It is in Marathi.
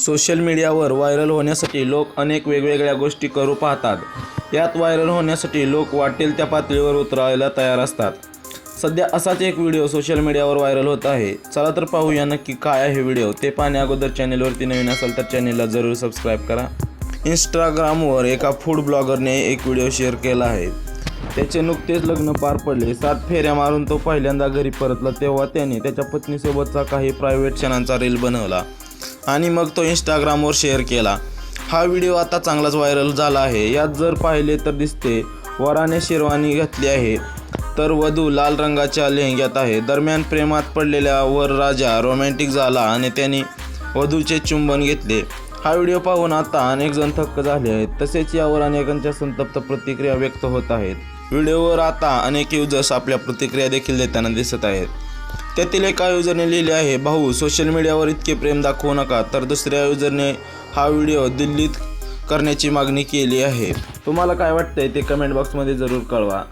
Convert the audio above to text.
सोशल मीडियावर व्हायरल होण्यासाठी लोक अनेक वेगवेगळ्या गोष्टी करू पाहतात. यात व्हायरल होण्यासाठी लोक वाटेल त्या पातळीवर उतरायला तयार असतात. सध्या असाच एक व्हिडिओ सोशल मीडियावर व्हायरल होत आहे. चला तर पाहूया नक्की काय आहे व्हिडिओ. ते पाहण्या अगोदर चॅनेलवरती नवीन असाल तर चॅनेलला जरूर सबस्क्राईब करा. इंस्टाग्रामवर एका फूड ब्लॉगरने एक व्हिडिओ शेअर केला आहे. त्याचे नुकतेच लग्न पार पडले. सात फेऱ्या मारून तो पहिल्यांदा घरी परतला तेव्हा त्याने त्याच्या पत्नीसोबतचा काही प्रायव्हेट क्षणांचा रील बनवला. आणि मग तो इंस्टाग्रामवर शेअर केला. हा व्हिडिओ आता चांगलाच व्हायरल झाला आहे. यात जर पाहिले तर दिसते वराने शेरवानी घातली आहे. तर वधू लाल रंगाच्या लेहंग्यात आहे. दरम्यान प्रेमात पडलेल्या वर राजा रोमॅन्टिक झाला आणि त्यांनी वधूचे चुंबन घेतले. हा व्हिडिओ पाहून आता अनेक जण थक्क झाले आहेत. तसेच यावर अनेकांच्या संतप्त प्रतिक्रिया व्यक्त होत आहेत. व्हिडिओवर आता अनेक युजर्स आपल्या प्रतिक्रिया देखील देताना दिसत आहेत. त्यातील एका युजरने लिहिले आहे. भाऊ सोशल मीडियावर इतके प्रेम दाखवू नका तर दुसऱ्या युजरने हा व्हिडिओ दिल्लीत करण्याची मागणी केली आहे. तुम्हाला काय वाटतंय ते कमेंट बॉक्समध्ये जरूर कळवा.